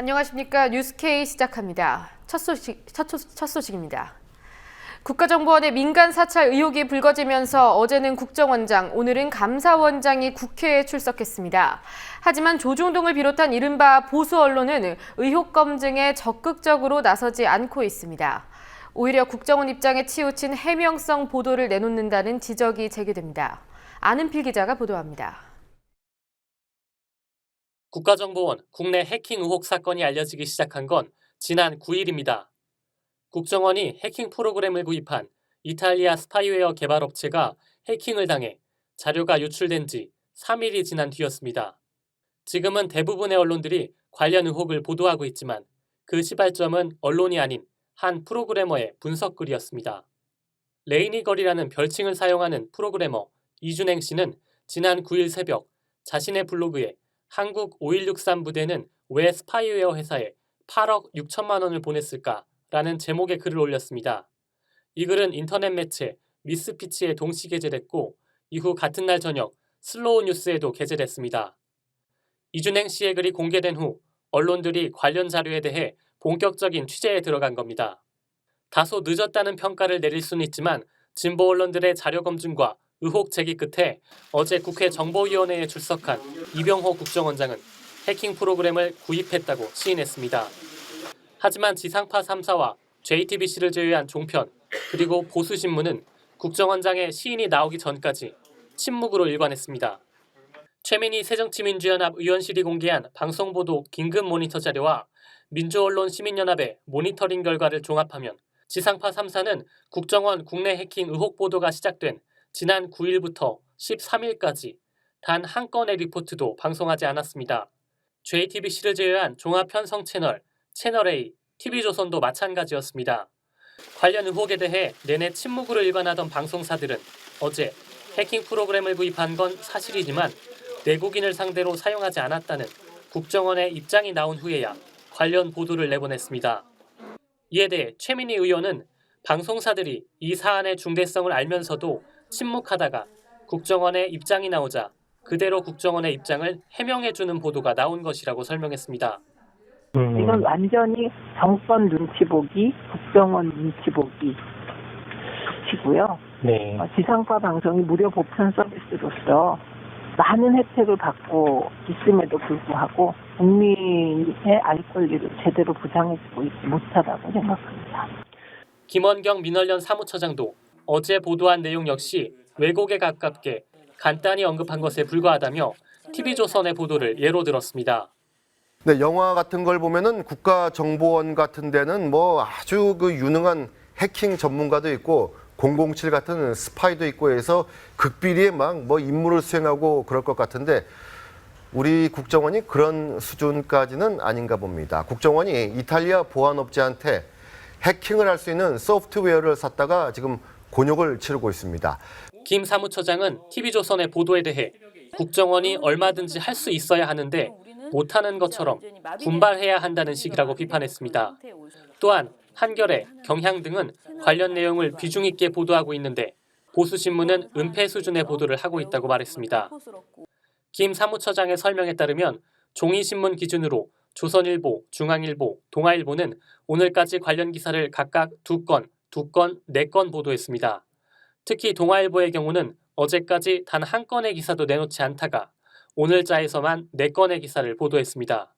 안녕하십니까 뉴스K 시작합니다. 첫 소식 첫, 소, 첫 소식입니다. 국가정보원의 민간 사찰 의혹이 불거지면서 어제는 국정원장, 오늘은 감사원장이 국회에 출석했습니다. 하지만 조중동을 비롯한 이른바 보수 언론은 의혹 검증에 적극적으로 나서지 않고 있습니다. 오히려 국정원 입장에 치우친 해명성 보도를 내놓는다는 지적이 제기됩니다. 아는필 기자가 보도합니다. 국가정보원 국내 해킹 의혹 사건이 알려지기 시작한 건 지난 9일입니다. 국정원이 해킹 프로그램을 구입한 이탈리아 스파이웨어 개발 업체가 해킹을 당해 자료가 유출된 지 3일이 지난 뒤였습니다. 지금은 대부분의 언론들이 관련 의혹을 보도하고 있지만 그 시발점은 언론이 아닌 한 프로그래머의 분석글이었습니다. 레이니걸이라는 별칭을 사용하는 프로그래머 이준행 씨는 지난 9일 새벽 자신의 블로그에 한국 5163 부대는 왜 스파이웨어 회사에 8억 6천만 원을 보냈을까? 라는 제목의 글을 올렸습니다. 이 글은 인터넷 매체 미스피치에 동시 게재됐고 이후 같은 날 저녁 슬로우 뉴스에도 게재됐습니다. 이준행 씨의 글이 공개된 후 언론들이 관련 자료에 대해 본격적인 취재에 들어간 겁니다. 다소 늦었다는 평가를 내릴 수는 있지만 진보 언론들의 자료 검증과 의혹 제기 끝에 어제 국회 정보위원회에 출석한 이병호 국정원장은 해킹 프로그램을 구입했다고 시인했습니다. 하지만 지상파 3사와 JTBC를 제외한 종편 그리고 보수신문은 국정원장의 시인이 나오기 전까지 침묵으로 일관했습니다. 최민희 새정치민주연합 의원실이 공개한 방송보도 긴급 모니터 자료와 민주언론 시민연합의 모니터링 결과를 종합하면 지상파 3사는 국정원 국내 해킹 의혹 보도가 시작된 지난 9일부터 13일까지 단 한 건의 리포트도 방송하지 않았습니다. JTBC를 제외한 종합 편성 채널, 채널A, TV조선도 마찬가지였습니다. 관련 의혹에 대해 내내 침묵으로 일관하던 방송사들은 어제 해킹 프로그램을 구입한 건 사실이지만 내국인을 상대로 사용하지 않았다는 국정원의 입장이 나온 후에야 관련 보도를 내보냈습니다. 이에 대해 최민희 의원은 방송사들이 이 사안의 중대성을 알면서도 침묵하다가 국정원의 입장이 나오자 그대로 국정원의 입장을 해명해주는 보도가 나온 것이라고 설명했습니다. 음. 이건 완전히 정권 눈치 보기, 국정원 눈치 보기 치고요. 네. 어, 지상파 방송이 무료 보편 서비스로서 많은 혜택을 받고 있음에도 불구하고 국민의 알 권리를 제대로 보장해주고 있지 못하다고 생각합니다. 김원경 민원련 사무처장도 어제 보도한 내용 역시 왜곡에 가깝게 간단히 언급한 것에 불과하다며 TV조선의 보도를 예로 들었습니다. 네, 영화 같은 걸 보면은 국가정보원 같은 데는 뭐 아주 그 유능한 해킹 전문가도 있고 007 같은 스파이도 있고 해서 극비리에 막 뭐 임무를 수행하고 그럴 것 같은데 우리 국정원이 그런 수준까지는 아닌가 봅니다. 국정원이 이탈리아 보안업체한테 해킹을 할 수 있는 소프트웨어를 샀다가 지금 곤욕을 치르고 있습니다. 김 사무처장은 TV조선의 보도에 대해 국정원이 얼마든지 할 수 있어야 하는데 못하는 것처럼 분발해야 한다는 식이라고 비판했습니다. 또한 한겨레, 경향 등은 관련 내용을 비중 있게 보도하고 있는데 보수신문은 은폐 수준의 보도를 하고 있다고 말했습니다. 김 사무처장의 설명에 따르면 종이신문 기준으로 조선일보, 중앙일보, 동아일보는 오늘까지 관련 기사를 각각 두 건, 두 건, 네건 보도했습니다. 특히 동아일보의 경우는 어제까지 단 한 건의 기사도 내놓지 않다가 오늘자에서만 네 건의 기사를 보도했습니다.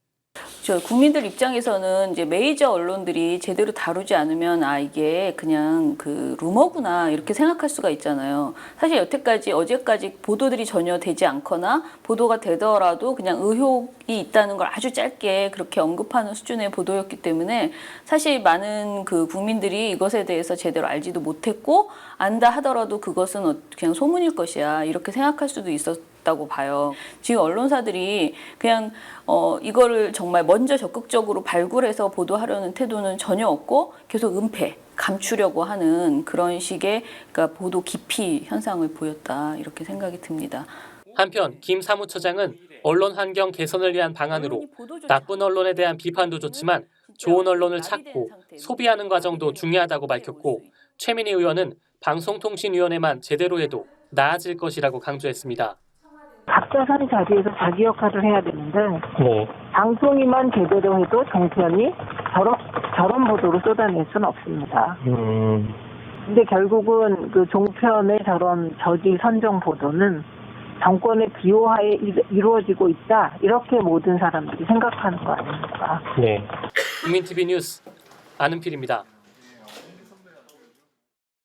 저 국민들 입장에서는 이제 메이저 언론들이 제대로 다루지 않으면 아 이게 그냥 그 루머구나 이렇게 생각할 수가 있잖아요. 사실 여태까지 어제까지 보도들이 전혀 되지 않거나 보도가 되더라도 그냥 의혹이 있다는 걸 아주 짧게 그렇게 언급하는 수준의 보도였기 때문에 사실 많은 그 국민들이 이것에 대해서 제대로 알지도 못했고 안다 하더라도 그것은 어- 그냥 소문일 것이야 이렇게 생각할 수도 있었. 다고 봐요. 지금 언론사들이 그냥 어 이거를 정말 먼저 적극적으로 발굴해서 보도하려는 태도는 전혀 없고 계속 은폐, 감추려고 하는 그런 식의 그러니까 보도 기피 현상을 보였다 이렇게 생각이 듭니다. 한편 김 사무처장은 언론 환경 개선을 위한 방안으로 나쁜 언론에 대한 비판도 좋지만 좋은 언론을 찾고 소비하는 과정도 중요하다고 밝혔고 최민희 의원은 방송통신위원회만 제대로 해도 나아질 것이라고 강조했습니다. 각자 선 자리에서 자기 역할을 해야 되는데 네. 방송이만 제대로 해도 정편이 저런 저런 보도를 쏟아낼 수는 없습니다. 음. 근데 결국은 그 종편의 저런 저지 선정 보도는 정권의 기호하에 이- 이루어지고 있다 이렇게 모든 사람들이 생각하는 거 아닙니까? 네. 국민TV 뉴스 안은필입니다.